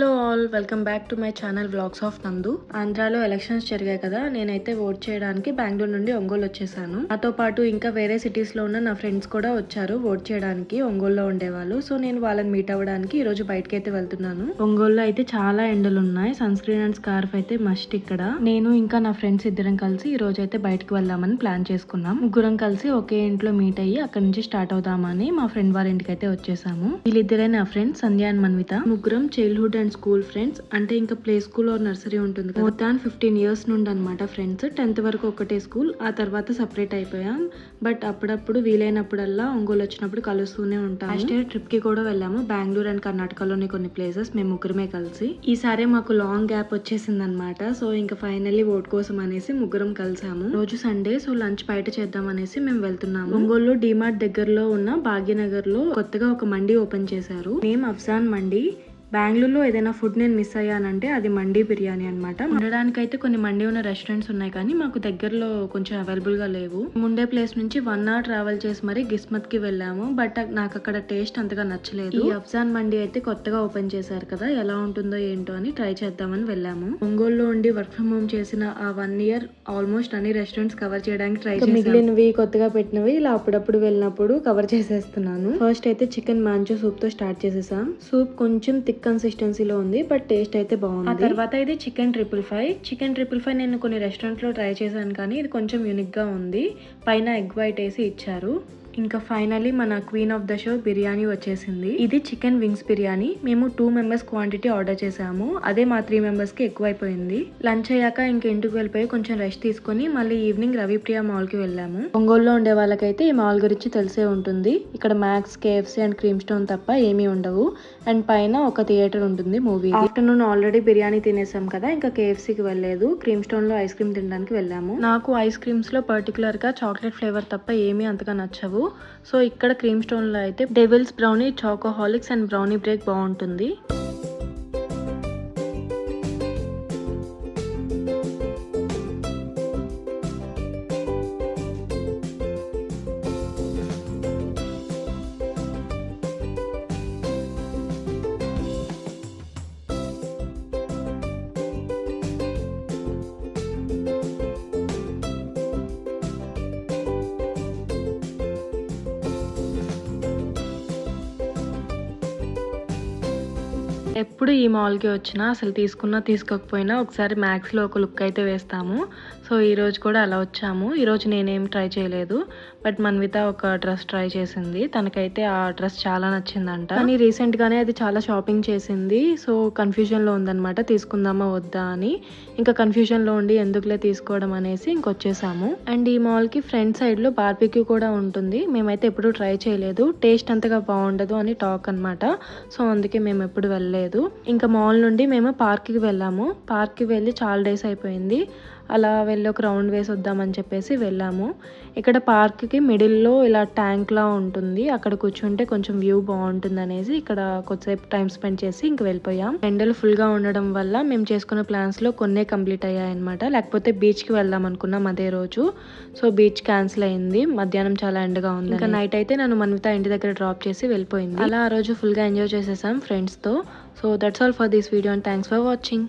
Hello all welcome back to my channel vlogs of Nandu. ఆంధ్రాలో elections జరిగాయి కదా నేనైతే ఓట్ చేయడానికి బెంగళూరు నుండి ఒంగోలు వచ్చేసాను. నాతో పాటు ఇంకా వేరే సిటీస్లో ఉన్న నా ఫ్రెండ్స్ కూడా వచ్చారు ఓట్ చేయడానికి ఒంగోలులో ఉండేవాళ్ళు. సో నేను వాళ్ళని మీట్ అవ్వడానికి ఈ రోజు బయటకి అయితే వెళ్తున్నాను. ఒంగోలులో అయితే చాలా ఎండలు ఉన్నాయి సన్ స్క్రీన్ అండ్ స్కార్ఫ్ అయితే మస్ట్ ఇక్కడ. నేను ఇంకా నా ఫ్రెండ్స్ ఇద్దరం కలిసి ఈ రోజు అయితే బయటకు వెళ్దామని ప్లాన్ చేసుకున్నాం. ముగ్గురం కలిసి ఒకే ఇంట్లో మీట్ అయ్యి అక్కడ నుంచి స్టార్ట్ అవుదామని మా ఫ్రెండ్ వాళ్ళ ఇంటికి అయితే వచ్చేసాము. వీళ్ళిద్దరే నా ఫ్రెండ్స్ సంధ్య అండ్ మన్విత. ముగ్గురం చైల్డ్హుడ్ అండ్ స్కూల్ ఫ్రెండ్స్ అంటే ఇంకా ప్లే స్కూల్ ఆర్ నర్సరీ ఉంటుంది మోర్ దాన్ ఫిఫ్టీన్ ఇయర్స్ నుండి అనమాట ఫ్రెండ్స్ టెన్త్ వరకు ఒకటే స్కూల్ ఆ తర్వాత సపరేట్ అయిపోయాం. బట్ అప్పుడప్పుడు వీలైనప్పుడల్లా ఒంగోలు వచ్చినప్పుడు కలుస్తూనే ఉంటాం లాస్ట్ ఇయర్ ట్రిప్కి కూడా వెళ్ళాము. బెంగళూరు అండ్ కర్ణాటకలోని కొన్ని ప్లేసెస్ మేము ముగ్గురమే కలిసి. ఈసారి మాకు లాంగ్ గ్యాప్ వచ్చేసింది అనమాట సో ఇంకా ఫైనల్లీ ఓట్ కోసం అనేసి ముగ్గురం కలిసాము. రోజు సండే సో లంచ్ బయట చేద్దాం అనేసి మేము వెళ్తున్నాము. ఒంగోలు డిమార్ట్ దగ్గరలో ఉన్న భాగ్యనగర్లో కొత్తగా ఒక మండి ఓపెన్ చేశారు. నేమ్ అఫ్జాన్ మండి బెంగళూరులో ఏదైనా ఫుడ్ నేను మిస్ అయ్యానంటే అది మండీ బిర్యానీ అనమాట ఉండడానికైతే కొన్ని మండీ ఉన్న రెస్టారెంట్స్ ఉన్నాయి కానీ మాకు దగ్గరలో కొంచెం అవైలబుల్గా లేవు. ఉండే ప్లేస్ నుంచి వన్ అవర్ ట్రావెల్ చేసి మరి గిస్మత్కి వెళ్ళాము. బట్ నాకు అక్కడ టేస్ట్ అంతగా నచ్చలేదు. ఈ అఫ్జాన్ మండీ అయితే కొత్తగా ఓపెన్ చేశారు కదా ఎలా ఉంటుందో ఏంటో అని ట్రై చేద్దామని వెళ్ళాము. ఒంగోలులో ఉండి వర్క్ ఫ్రమ్ హోమ్ చేసిన ఆ వన్ ఇయర్ ఆల్మోస్ట్ అన్ని రెస్టారెంట్స్ కవర్ చేయడానికి ట్రై మిగిలినవి కొత్తగా పెట్టినవి ఇలా అప్పుడప్పుడు వెళ్ళినప్పుడు కవర్ చేసేస్తున్నాను. ఫస్ట్ అయితే చికెన్ మాంచో సూప్తో స్టార్ట్ చేసేసాం. సూప్ కొంచెం థిక్ కన్సిస్టెన్సీలో ఉంది బట్ టేస్ట్ అయితే బాగుంది. ఆ తర్వాత ఇది chicken triple five chicken triple five నేను కొన్ని రెస్టారెంట్లో ట్రై చేశాను కానీ ఇది కొంచెం యూనిక్గా ఉంది. పైన ఎగ్ వైట్ వేసి ఇచ్చారు. ఇంకా ఫైనలీ మన queen of the show biryani వచ్చేసింది. ఇది చికెన్ వింగ్స్ బిర్యానీ. మేము టూ మెంబర్స్ క్వాంటిటీ ఆర్డర్ చేసాము. అదే మా త్రీ మెంబర్స్కి ఎక్కువైపోయింది. లంచ్ అయ్యాక ఇంక ఇంటికి వెళ్ళిపోయి కొంచెం రెస్ట్ తీసుకొని మళ్ళీ ఈవినింగ్ రవిప్రియ మాల్కి వెళ్ళాము. ఒంగోలులో ఉండే వాళ్ళకైతే ఈ మాల్ గురించి తెలిసే ఉంటుంది. ఇక్కడ Max KFC and cream stone తప్ప ఏమీ ఉండవు. అండ్ పైన ఒక థియేటర్ ఉంటుంది మూవీ ఆఫ్టర్నూన్ ఆల్రెడీ బిర్యానీ తినేసాం కదా ఇంకా కేఎఫ్సీకి వెళ్ళలేదు. క్రీమ్ స్టోన్లో ఐస్ క్రీమ్ తినడానికి వెళ్ళాము. నాకు ఐస్ క్రీమ్స్లో పర్టికులర్గా చాక్లెట్ ఫ్లేవర్ తప్ప ఏమీ అంతగా నచ్చవు. సో ఇక్కడ క్రీమ్ స్టోన్లో అయితే devil's brownie chocoholics and brownie break బాగుంటుంది. ఎప్పుడు ఈ మాల్కి వచ్చినా అసలు తీసుకున్నా తీసుకోకపోయినా ఒకసారి మ్యాక్స్లో ఒక లుక్ అయితే వేస్తాము. సో ఈరోజు కూడా అలా వచ్చాము. ఈరోజు నేనేం ట్రై చేయలేదు. బట్ మన్విత ఒక డ్రెస్ ట్రై చేసింది. తనకైతే ఆ డ్రెస్ చాలా నచ్చిందంట. కానీ రీసెంట్గానే అది చాలా షాపింగ్ చేసింది. సో కన్ఫ్యూజన్లో ఉందనమాట ఉందన్నమాట. తీసుకుందామా వద్దా అని. ఇంకా కన్ఫ్యూజన్లో ఉండి ఎందుకులే తీసుకోవడం అనేసి ఇంకొచ్చేసాము. అండ్ ఈ మాల్కి ఫ్రంట్ సైడ్లో బార్బిక్యూ కూడా ఉంటుంది. మేమైతే ఎప్పుడు ట్రై చేయలేదు. టేస్ట్ అంతగా బాగుండదు అని టాక్ అనమాట సో అందుకే మేము ఎప్పుడు వెళ్ళలేదు. లేదు. ఇంకా మాల్ నుండి మేము పార్క్కి వెళ్ళాము. పార్క్కి వెళ్ళి చాలా డేస్ అయిపోయింది. అలా వెళ్ళి ఒక రౌండ్ వేసి వద్దామని చెప్పేసి వెళ్ళాము. ఇక్కడ పార్క్కి మిడిల్లో ఇలా ట్యాంక్ లా ఉంటుంది. అక్కడ కూర్చుంటే కొంచెం వ్యూ బాగుంటుంది అనేసి ఇక్కడ కొద్దిసేపు టైం స్పెండ్ చేసి ఇంక వెళ్ళిపోయాం. ఎండలు full గా ఉండడం వల్ల మేము చేసుకున్న ప్లాన్స్లో కొన్నే కంప్లీట్ అయ్యాయి అనమాట లేకపోతే బీచ్కి వెళ్దాం అనుకున్నాం అదే రోజు. సో బీచ్ క్యాన్సిల్ అయింది. మధ్యాహ్నం చాలా ఎండగా ఉంది ఇంకా నైట్ అయితే నన్ను మన్విత ఇంటి దగ్గర డ్రాప్ చేసి వెళ్ళిపోయింది. అలా ఆ రోజు full గా ఎంజాయ్ చేసేసాం ఫ్రెండ్స్తో so that's all for this video and thanks for watching